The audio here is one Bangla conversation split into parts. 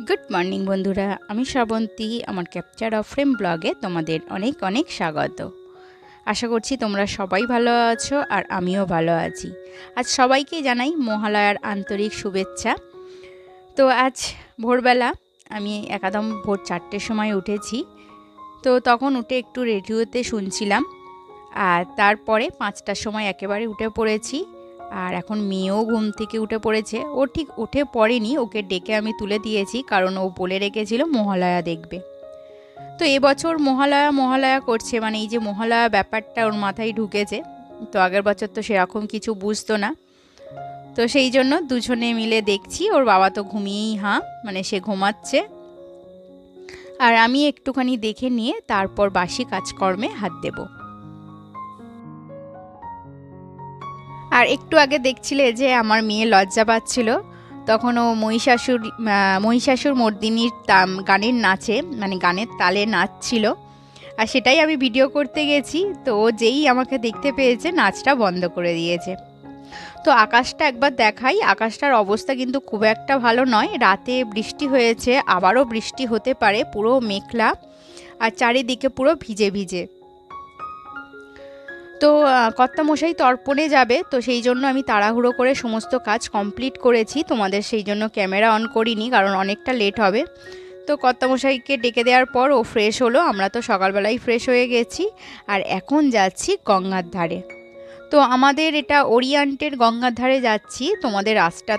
গুড মর্নিং বন্ধুরা। আমি শ্রাবন্তী, আমার ক্যাপচার অফ ফ্রেম ব্লগে তোমাদের অনেক অনেক স্বাগত। আশা করছি তোমরা সবাই ভালো আছো আর আমিও ভালো আছি। আজ সবাইকে জানাই মহালয়ার আন্তরিক শুভেচ্ছা। তো আজ ভোরবেলা আমি একাদম ভোর চারটের সময় উঠেছি। তো তখন উঠে একটু রেডিওতে শুনছিলাম। আর তারপরে পাঁচটার সময় একেবারে উঠে পড়েছি। আর এখন মেয়েও ঘুম থেকে উঠে পড়েছে। ও ঠিক উঠে পড়েনি, ওকে ডেকে আমি তুলে দিয়েছি কারণ ও বলে রেখেছিল মহালয়া দেখবে। তো এবছর মহালয়া মহালয়া করছে মানে এই যে মহালয়া ব্যাপারটা ওর মাথায় ঢুকেছে, তো আগের বছর তো সেরকম কিছু বুঝতো না। তো সেই জন্য দুজনে মিলে দেখছি, ওর বাবা তো ঘুমিয়েই, হাঁ মানে সে ঘুমাচ্ছে। আর আমি একটুখানি দেখে নিয়ে তারপর বাসি কাজকর্মে হাত দেবো। আর একটু আগে দেখছিলে যে আমার মেয়ে লজ্জা পাচ্ছিল? তখন ও মহিষাসুর মহিষাসুর মর্দিনীর গানের নাচে মানে গানের তালে নাচছিল। আর সেটাই আমি ভিডিও করতে গেছি, তো ও যেই আমাকে দেখতে পেয়েছে, নাচটা বন্ধ করে দিয়েছে। তো আকাশটা একবার দেখাই, আকাশটার অবস্থা কিন্তু খুব একটা ভালো নয়। রাতে বৃষ্টি হয়েছে, আবারও বৃষ্টি হতে পারে, পুরো মেঘলা। আর চারিদিকে পুরো ভিজে ভিজে। তো কর্তামশাই তর্পণে যাবে, তো সেই জন্য আমি তাড়াহুড়ো করে সমস্ত কাজ কমপ্লিট করেছি। তোমাদের সেই জন্য ক্যামেরা অন করিনি, কারণ অনেকটা লেট হবে। তো কর্তামশাইকে ডেকে দেওয়ার পর ও ফ্রেশ হলো, আমরা তো সকালবেলায় ফ্রেশ হয়ে গেছি। আর এখন যাচ্ছি গঙ্গার ধারে। তো আমাদের এটা ওরিয়ান্টের গঙ্গার ধারে যাচ্ছি, তোমাদের রাস্তা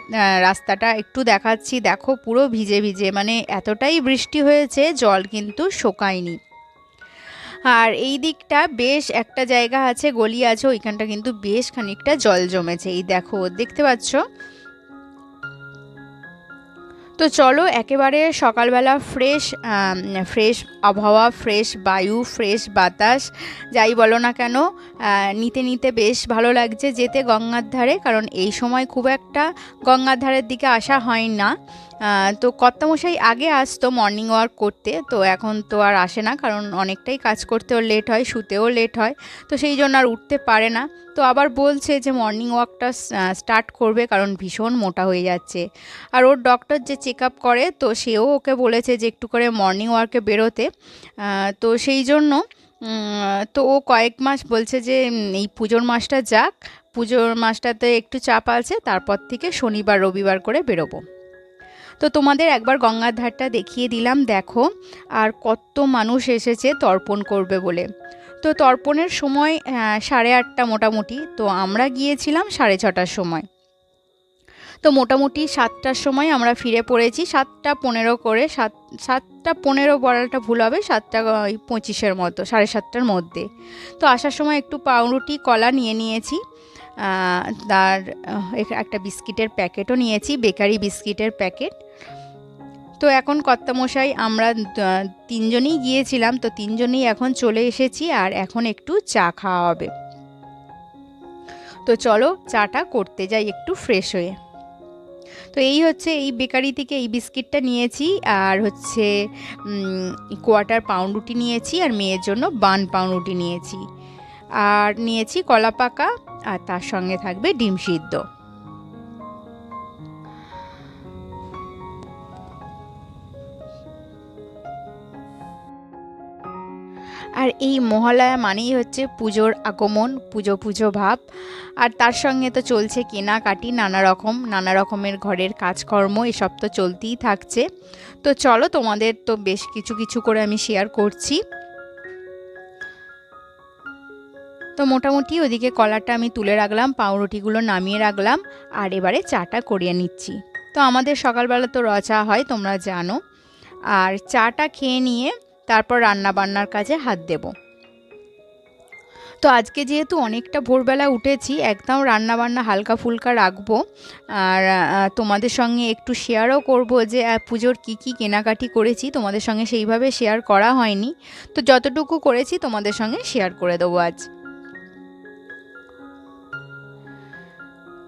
রাস্তাটা একটু দেখাচ্ছি। দেখো পুরো ভিজে ভিজে মানে এতটাই বৃষ্টি হয়েছে, জল কিন্তু শোকায়নি। আর এই দিকটা বেশ একটা জায়গা আছে, গলি আছে, ওইখানটা কিন্তু বেশ খানিকটা জল জমেছে। এই দেখো, দেখতে পাচ্ছ? তো চলো, একেবারে সকালবেলা ফ্রেশ ফ্রেশ আবহাওয়া ফ্রেশ বায়ু ফ্রেশ বাতাস, যাই বলো না কেন নিতে নিতে বেশ ভালো লাগছে যেতে গঙ্গার ধারে, কারণ এই সময় খুব একটা গঙ্গার ধারের দিকে আসা হয় না। তো কর্তামশাই আগে আসতো মর্নিং ওয়াক করতে, তো এখন তো আর আসে না, কারণ অনেকটাই কাজ করতেও লেট হয়, শুতেও লেট হয়, তো সেই জন্য আর উঠতে পারে না। তো আবার বলছে যে মর্নিং ওয়াকটা স্টার্ট করবে, কারণ ভীষণ মোটা হয়ে যাচ্ছে। আর ওর ডক্টর যে চেক আপ করে, তো সেও ওকে বলেছে যে একটু করে মর্নিং ওয়ার্কে বেরোতে। তো সেই জন্য তো ও কয়েক মাস বলছে যে এই পুজোর মাসটা যাক, পুজোর মাসটাতে একটু চাপ আছে, তারপর থেকে শনিবার, রবিবার করে বেরোবো। তো তোমাদের একবার গঙ্গার ধারটা দেখিয়ে দিলাম, দেখো, আর কত মানুষ এসেছে তর্পণ করবে বলে। তো তর্পণের সময় সাড়ে আটটা মোটামুটি, তো আমরা গিয়েছিলাম সাড়ে ছটার সময়। তো মোটামুটি সাতটার সময় আমরা ফিরে পড়েছি, সাতটা পনেরো করে, সাত, সাতটা পনেরো বলাটা ভুল হবে, সাতটা পঁচিশের মতো, সাড়ে সাতটার মধ্যে। তো আসার সময় একটু পাউরুটি, কলা নিয়ে নিয়েছি তার একটা বিস্কিটের প্যাকেটও নিয়েছি, বেকারি বিস্কিটের প্যাকেট। তো এখন কর্তামশাই, আমরা তিনজনই গিয়েছিলাম, তো তিনজনই এখন চলে এসেছি আর এখন একটু চা খাওয়া হবে। তো চলো, চাটা করতে যাই একটু ফ্রেশ হয়ে। তো এই হচ্ছে, এই বেকারি থেকে এই বিস্কিটটা নিয়েছি আর হচ্ছে কোয়াটার পাউন্ডুটি নিয়েছি আর মেয়ের জন্য বান পাউন্ডুটি নিয়েছি। আর নিয়েছি কলা পাকা আর তার সঙ্গে থাকবে ডিম সিদ্ধ। আর এই মহালয়া মানেই হচ্ছে পুজোর আগমন, পুজো পুজো ভাব। আর তার সঙ্গে তো চলছে কেনাকাটি, নানা রকম, নানা রকমের ঘরের কাজকর্ম, এসব তো চলতেই থাকছে। তো চলো তোমাদের তো বেশ কিছু কিছু করে আমি শেয়ার করছি। তো মোটামুটি ওদিকে কলারটা আমি তুলে রাখলাম, পাউরুটিগুলো নামিয়ে রাখলাম আর এবারে চাটা করিয়ে নিচ্ছি। তো আমাদের সকালবেলা তো র চা হয়, তোমরা জানো। আর চাটা খেয়ে নিয়ে তারপর রান্না বান্নার কাজে হাত দেব। তো আজকে যেহেতু অনেকটা ভোরবেলা উঠেছি, একদম রান্না বান্না হালকা ফুলকা রাখব। আর তোমাদের সঙ্গে একটু শেয়ারও করব যে পুজোর কি কি কেনাকাটি করেছি, তোমাদের সঙ্গে সেইভাবে শেয়ার করা হয়নি। তো যতটুকু করেছি, তোমাদের সঙ্গে শেয়ার করে দেবো আজ।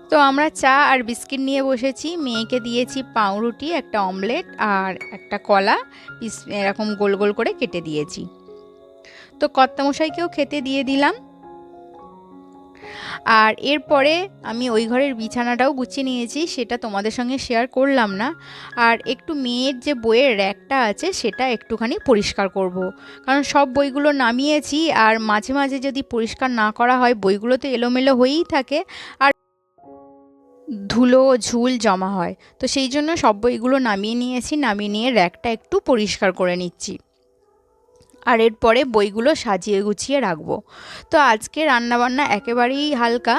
তো আমরা চা আর বিস্কিট নিয়ে বসেছি। মেয়েকে দিয়েছি পাউরুটি, একটা অমলেট আর একটা কলা পিস, এরকম গোল গোল করে কেটে দিয়েছি। তো কর্তামশাইকেও খেতে দিয়ে দিলাম। আর এরপরে আমি ওই ঘরের বিছানাটাও গুছিয়ে নিয়েছি, সেটা তোমাদের সঙ্গে শেয়ার করলাম না। আর একটু মেয়ের যে বইয়ের র্যাকটা আছে, সেটা একটুখানি পরিষ্কার করব। কারণ সব বইগুলো নামিয়েছি আর মাঝে মাঝে যদি পরিষ্কার না করা হয়, বইগুলো তো এলোমেলো হয়েই থাকে। আর ধুলো ঝুল জমা হয়। তো সেই জন্য সব বইগুলো নামিয়ে নিয়েছি, নামিয়ে নিয়ে র্যাকটা একটু পরিষ্কার করে নিচ্ছি। আর এরপরে বইগুলো সাজিয়ে গুছিয়ে রাখব। তো আজকে রান্নাবান্না একেবারেই হালকা।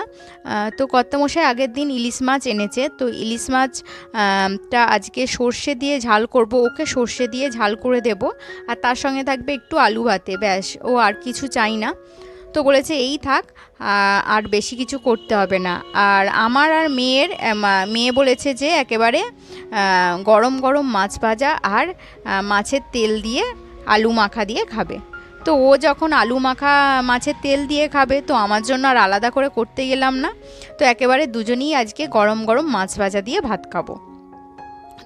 তো কর্তামশাই আগের দিন ইলিশ মাছ এনেছে। তো ইলিশ মাছ টা আজকে সর্ষে দিয়ে ঝাল করব। ওকে সর্ষে দিয়ে ঝাল করে দেব। আর তার সঙ্গে থাকবে একটু আলু ভাতে, ব্যাস। ও আর কিছু চাই না। তো বলেছে এই থাক আর বেশি কিছু করতে হবে না। আর আমার আর মেয়ের মেয়ে বলেছে যে একেবারে গরম গরম মাছ ভাজা আর মাছের তেল দিয়ে আলু মাখা দিয়ে খাবে। তো ও যখন আলু মাখা, মাছের তেল দিয়ে খাবে, তো আমার জন্য আর আলাদা করে করতে গেলাম না। তো একেবারে দুজনেই আজকে গরম গরম মাছ ভাজা দিয়ে ভাত খাব।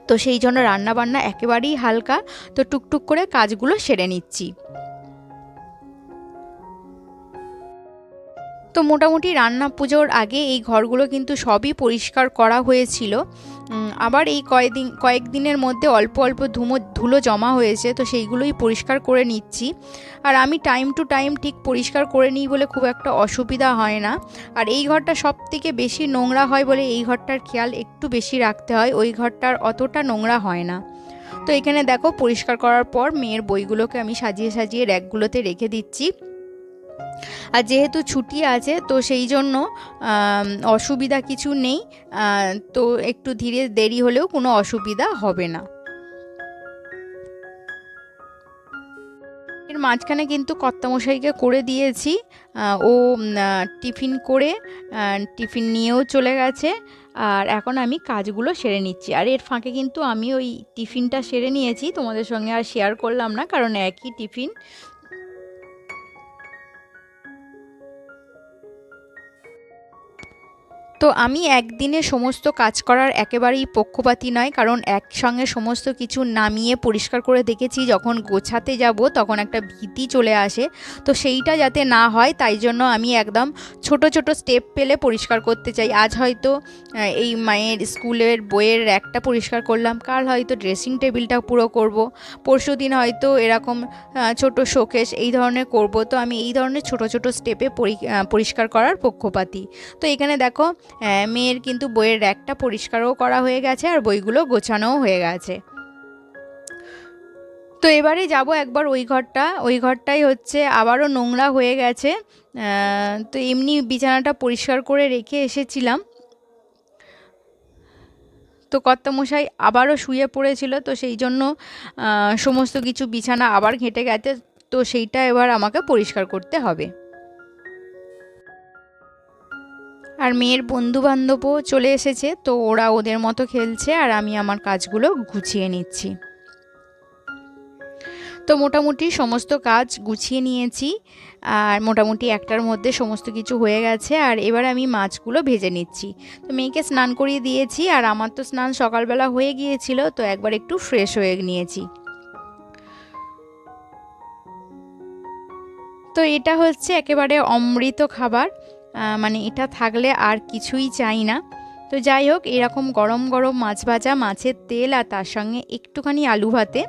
তো সেই জন্য রান্না বান্না একেবারেই হালকা, তো টুকটুক করে কাজগুলো সেরে নিচ্ছি। তো মোটামুটি রান্না পুজোর আগে এই ঘরগুলো কিন্তু সবই পরিষ্কার করা হয়েছিল। আবার এই কয়েকদিন, কয়েকদিনের মধ্যে অল্প অল্প ধুমো, ধুলো জমা হয়েছে, তো সেইগুলোই পরিষ্কার করে নিচ্ছি। আর আমি টাইম টু টাইম ঠিক পরিষ্কার করে নিই বলে খুব একটা অসুবিধা হয় না। আর এই ঘরটা সব থেকে বেশি নোংরা হয় বলে এই ঘরটার খেয়াল একটু বেশি রাখতে হয়, ওই ঘরটার অতটা নোংরা হয় না। তো এখানে দেখো পরিষ্কার করার পর মেয়ের বইগুলোকে আমি সাজিয়ে সাজিয়ে র্যাকগুলোতে রেখে দিচ্ছি। আর যেহেতু ছুটি আছে, তো সেই জন্য অসুবিধা কিছু নেই। তো একটু ধীরে দেরি হলেও কোনো অসুবিধা হবে না। এর মাঝখানে কিন্তু কর্তামশাইকে করে দিয়েছি। ও টিফিন করে টিফিন নিয়েও চলে গেছে। আর এখন আমি কাজগুলো সেরে নিচ্ছি। আর এর ফাঁকে কিন্তু আমি ওই টিফিনটা সেরে নিয়েছি। তোমাদের সঙ্গে আর শেয়ার করলাম না, কারণ একই টিফিন। তো আমি একদিনে সমস্ত কাজ করার একেবারেই পক্ষপাতি নয়, কারণ একসঙ্গে সমস্ত কিছু নামিয়ে পরিষ্কার করে দেখেছি, যখন গোছাতে যাব তখন একটা ভীতি চলে আসে। তো সেইটা যাতে না হয়, তাই জন্য আমি একদম ছোট ছোট স্টেপ পেলে পরিষ্কার করতে চাই। আজ হয়তো এই মায়ের স্কুলের বইয়ের একটা পরিষ্কার করলাম, কাল হয়তো ড্রেসিং টেবিলটা পুরো করব, পরশু দিন হয়তো এরকম ছোট শোকেশ এই ধরনের করব। তো আমি এই ধরনের ছোট ছোট স্টেপে পরিষ্কার করার পক্ষপাতি। তো এখানে দেখো মেয়ের কিন্তু বইয়ের র্যাকটা পরিষ্কারও করা হয়ে গেছে আর বইগুলো গোছানোও হয়ে গেছে। তো এবারে যাব একবার ওই ঘরটা। ওই ঘরটাই হচ্ছে আবারও নোংরা হয়ে গেছে। তো এমনি বিছানাটা পরিষ্কার করে রেখে এসেছিলাম। তো কর্তামশাই আবারও শুয়ে পড়েছিল, তো সেই জন্য সমস্ত কিছু বিছানা আবার ঘেঁটে গেছে, তো সেইটা এবার আমাকে পরিষ্কার করতে হবে। আর মেয়ের বন্ধু বান্ধবও চলে এসেছে, তো ওরা ওদের মতো খেলছে আর আমি আমার কাজগুলো গুছিয়ে নিচ্ছি। তো মোটামুটি সমস্ত কাজ গুছিয়ে নিয়েছি, আর মোটামুটি একটার মধ্যে সমস্ত কিছু হয়ে গেছে, আর এবার আমি মাছগুলো ভেজে নিচ্ছি। তো মেয়েকে স্নান করিয়ে দিয়েছি, আর আমার তো স্নান সকালবেলা হয়ে গিয়েছিল, তো একবার একটু ফ্রেশ হয়ে নিয়েছি। তো এটা হচ্ছে একেবারে অমৃত খাবার মানে এটা থাকলে আর কিছুই চাই না। তো যাই হোক, এরকম গরম গরম মাছ ভাজা, মাছের তেল আর তার সঙ্গে একটুখানি আলু ভাতে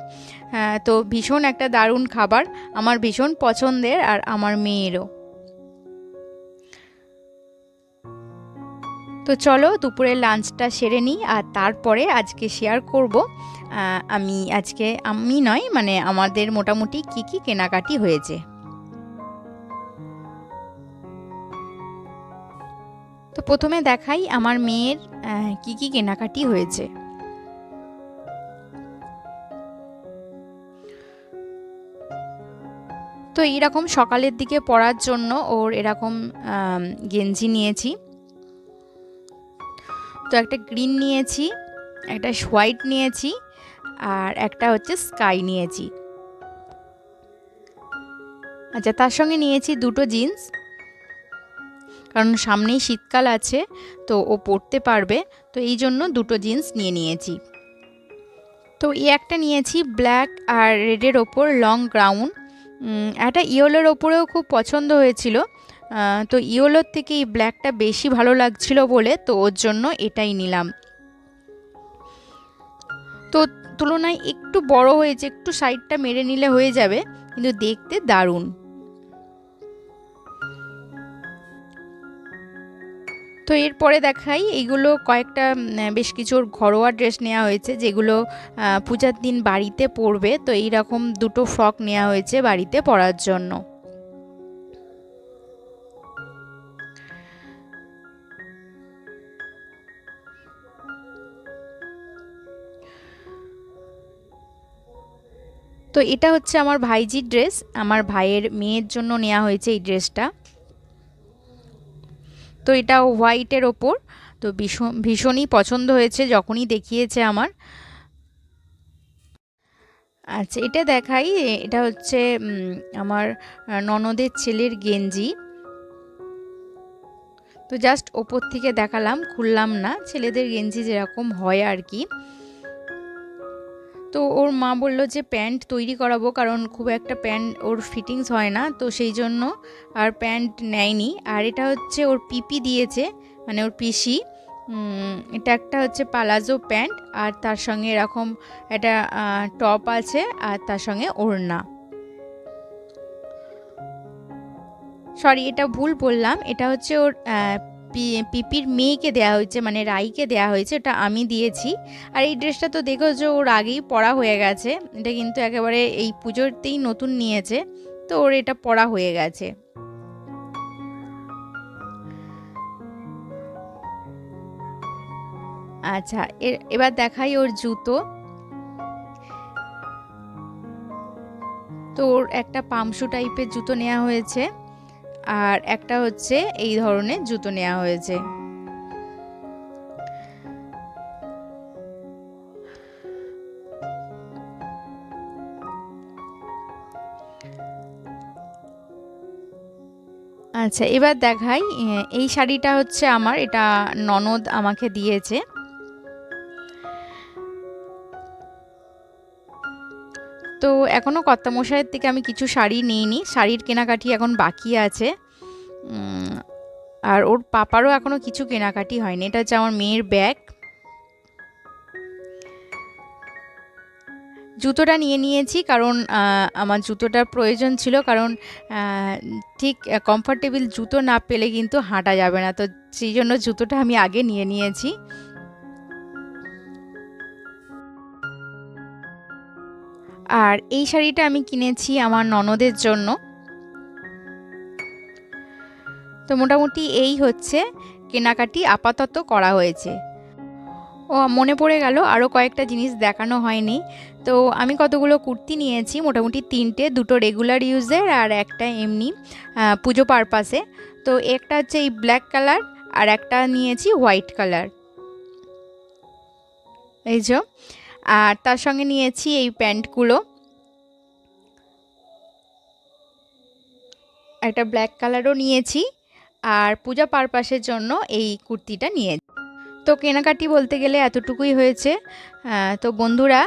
তো ভীষণ একটা দারুণ খাবার, আমার ভীষণ পছন্দের আর আমার মেয়েরও। তো চলো, দুপুরের লাঞ্চটা সেরে নিই আর তারপরে আজকে শেয়ার করব আমি আজকে, আমি নয় মানে আমাদের মোটামুটি কি কি কেনাকাটি হয়েছে। তো প্রথমে দেখাই আমার মেয়ের কি কি কেনাকাটি হয়েছে। তো এইরকম সকালের দিকে পরার জন্য ওর এরকম গেঞ্জি নিয়েছি। তো একটা গ্রিন নিয়েছি, একটা হোয়াইট নিয়েছি, আর একটা হচ্ছে স্কাই নিয়েছি। আচ্ছা তার সঙ্গে নিয়েছি দুটো জিন্স। কারণ সামনেই শীতকাল আছে, তো ও পরতে পারবে। তো এই জন্য দুটো জিন্স নিয়ে নিয়েছি। তো এই একটা নিয়েছি ব্ল্যাক আর রেডের ওপর লং গ্রাউন্ড একটা ইয়োলোর ওপরেও খুব পছন্দ হয়েছিল। তো ইয়োলোর থেকে এই ব্ল্যাকটা বেশি ভালো লাগছিল বলে তো ওর জন্য এটাই নিলাম। তো তুলনায় একটু বড় হয়েছে, একটু সাইডটা মেরে নিলে হয়ে যাবে, কিন্তু দেখতে দারুণ। তো এরপরে দেখাই এইগুলো কয়েকটা বেশ কিছু ঘরোয়া ড্রেস নেওয়া হয়েছে যেগুলো পূজার দিন বাড়িতে পরবে। তো এই রকম দুটো ফ্রক নেওয়া হয়েছে বাড়িতে পরার জন্য। তো এটা হচ্ছে আমার ভাইজির ড্রেস। আমার ভাইয়ের মেয়ের জন্য নেওয়া হয়েছে এই ড্রেসটা। তো এটা হোয়াইটের ওপর। তো ভীষণ, ভীষণই পছন্দ হয়েছে, যখনই দেখিয়েছে আমার। আচ্ছা এটা দেখাই এটা হচ্ছে আমার ননদের ছেলের গেঞ্জি। তো জাস্ট ওপর থেকে দেখালাম, খুললাম না, ছেলেদের গেঞ্জি যেরকম হয় আর কি। তো ওর মা বলল যে প্যান্ট তৈরি করাবো, কারণ খুব একটা প্যান্ট ওর ফিটিংস হয় না, তো সেই জন্য আর প্যান্ট নেয়নি। আর এটা হচ্ছে ওর পিপি দিয়েছে মানে ওর পিসি। এটা একটা হচ্ছে পালাজো প্যান্ট, আর তার সঙ্গে এরকম একটা টপ আছে, আর তার সঙ্গে ওড়না। সরি, এটা ভুল বললাম। এটা হচ্ছে ওর পিপির মেয়েকে দেয়া হয়েছে মানে রাইকে দেয়া হয়েছে, ওটা আমি দিয়েছি। আর এই ড্রেসটা তো দেখো যে ওর আগেই পরা হয়ে গেছে। এটা কিন্তু একেবারে এই পুজোরতেই নতুন নিয়েছে, তো ওর এটা পরা হয়ে গেছে। আচ্ছা এবার দেখাই ওর জুতো। তো ওর একটা পামশু টাইপের জুতো নেওয়া হয়েছে। আর একটা হচ্ছে এই ধরনের জুতো নেওয়া হয়েছে। আচ্ছা এবার দেখাই এই শাড়িটা হচ্ছে আমার, এটা ননদ আমাকে দিয়েছে। এখনও কর্তামশাইয়ের থেকে আমি কিছু শাড়ি নিইনি। শাড়ির কেনাকাটি এখন বাকি আছে। আর ওর পাপারও এখনও কিছু কেনাকাটি হয়নি। এটা হচ্ছে আমার মেয়ের ব্যাগ। জুতোটা নিয়ে নিয়েছি কারণ আমার জুতোটার প্রয়োজন ছিল। কারণ ঠিক কমফর্টেবল জুতো না পেলে কিন্তু হাঁটা যাবে না। তো সেই জন্য জুতোটা আমি আগে নিয়ে নিয়েছি। আর এই শাড়িটা আমি কিনেছি আমার ননদের জন্য। তো মোটামুটি এই হচ্ছে কেনাকাটি আপাতত করা হয়েছে। ও, মনে পড়ে গেল আরও কয়েকটা জিনিস দেখানো হয়নি। তো আমি কতগুলো কুর্তি নিয়েছি, মোটামুটি তিনটে, দুটো রেগুলার ইউজের আর একটা এমনি পুজো পারপাসে তো একটা হচ্ছে এই ব্ল্যাক কালার আর একটা নিয়েছি হোয়াইট কালার এই যে আর তার সঙ্গে নিয়েছি এই প্যান্টগুলো। একটা ব্ল্যাক কালারও নিয়েছি আর পূজা পারপাসের জন্য এই কুর্তিটা নিয়েছি তো কেনাকাটি বলতে গেলে এতটুকুই হয়েছে। তো বন্ধুরা,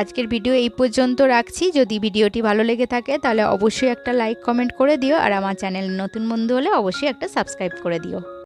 আজকের ভিডিও এই পর্যন্ত রাখছি। যদি ভিডিওটি ভালো লেগে থাকে তাহলে অবশ্যই একটা লাইক, কমেন্ট করে দিও আর আমার চ্যানেল নতুন বন্ধু হলে অবশ্যই একটা সাবস্ক্রাইব করে দিও।